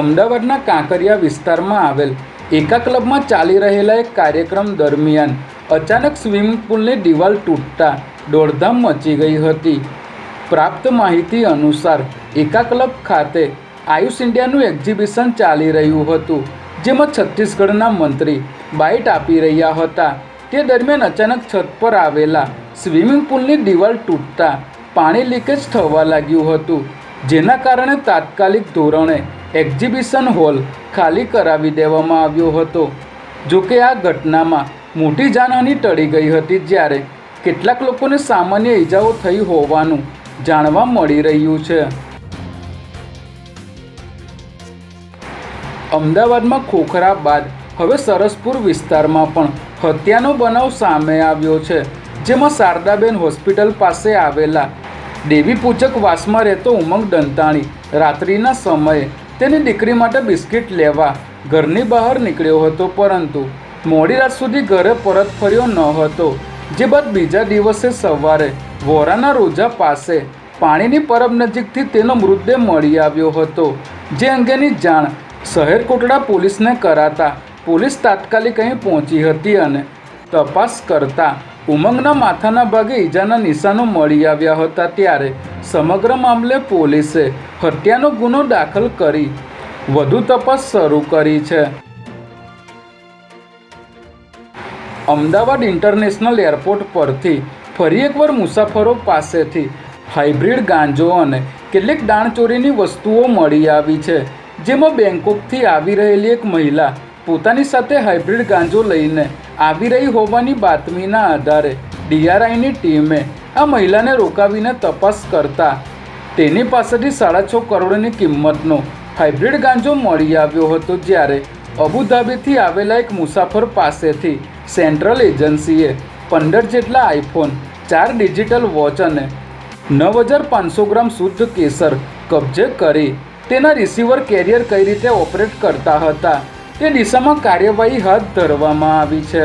અમદાવાદના કાંકરિયા વિસ્તારમાં આવેલ એકા ક્લબમાં ચાલી રહેલા એક કાર્યક્રમ દરમિયાન અચાનક સ્વિમિંગ પુલની દિવાલ તૂટતા દોડધામ મચી ગઈ હતી. પ્રાપ્ત માહિતી અનુસાર એકા ક્લબ ખાતે આયુષ ઇન્ડિયાનું એક્ઝિબિશન ચાલી રહ્યું હતું, જેમાં છત્તીસગઢના મંત્રી બાઇટ આપી રહ્યા હતા. તે દરમિયાન અચાનક છત પર આવેલા સ્વિમિંગ પુલની દિવાલ તૂટતા પાણી લીકેજ થવા લાગ્યું હતું. જેના કારણે તાત્કાલિક ધોરણે એક્ઝિબિશન હોલ ખાલી કરાવી દેવામાં આવ્યો હતો. જોકે આ ઘટનામાં મોટી જાનહાની ટળી ગઈ હતી જ્યારે કેટલાક લોકોને સામાન્ય ઈજાઓ થઈ હોવાનું જાણવા મળી રહ્યું છે. અમદાવાદમાં ખોખરા બાદ હવે સરસપુર વિસ્તારમાં પણ હત્યાનો બનાવ સામે આવ્યો છે, જેમાં શારદાબેન હોસ્પિટલ પાસે આવેલા દેવી પૂજક વાસમાં રહેતો ઉમંગ દંતાણી. રાત્રિના સમયે તેની દીકરી માટે બિસ્કિટ લેવા ઘરની બહાર નીકળ્યો હતો, પરંતુ મોડી રાત સુધી ઘરે પરત ફર્યો ન હતો. જે બાદ બીજા દિવસે સવારે વોરાના રોજા પાસે પાણીની પરબ નજીકથી તેનો મૃતદેહ મળી આવ્યો હતો, જે અંગેની જાણ શહેર કોટડા પોલીસને કરાતા પોલીસ તાત્કાલિક અહીં પહોંચી હતી અને તપાસ કરતા ઉમંગના માથાના ભાગે ઈજાના નિશાનો મળી આવ્યા હતા ત્યારે સમગ્ર મામલે પોલીસે હત્યાનો ગુનો દાખલ કરી વધુ તપાસ શરૂ કરી છે. અમદાવાદ ઇન્ટરનેશનલ એરપોર્ટ પરથી ફરી એકવાર મુસાફરો પાસેથી હાઇબ્રિડ ગાંજો અને કેટલીક દાણચોરીની વસ્તુઓ મળી આવી છે, જેમાં બેંકોકથી આવી રહેલી એક મહિલા પોતાની સાથે હાઇબ્રિડ ગાંજો લઈને આવી રહી હોવાની બાતમીના આધારે ડીઆરઆઈની ટીમે આ મહિલાને રોકાવીને તપાસ કરતા તેની પાસેથી સાડા છ કરોડની કિંમતનો હાઇબ્રિડ ગાંજો મળી આવ્યો હતો જ્યારે અબુધાબીથી આવેલા એક મુસાફર પાસેથી સેન્ટ્રલ એજન્સીએ પંદર જેટલા આઈફોન ચાર ડિજિટલ વોચ અને નવ હજાર પાંચસો ગ્રામ શુદ્ધ કેસર કબજે કરી તેના રિસીવર કેરિયર કઈ રીતે ઓપરેટ કરતા હતા. તે દિશામાં કાર્યવાહી હાથ ધરવામાં આવી છે.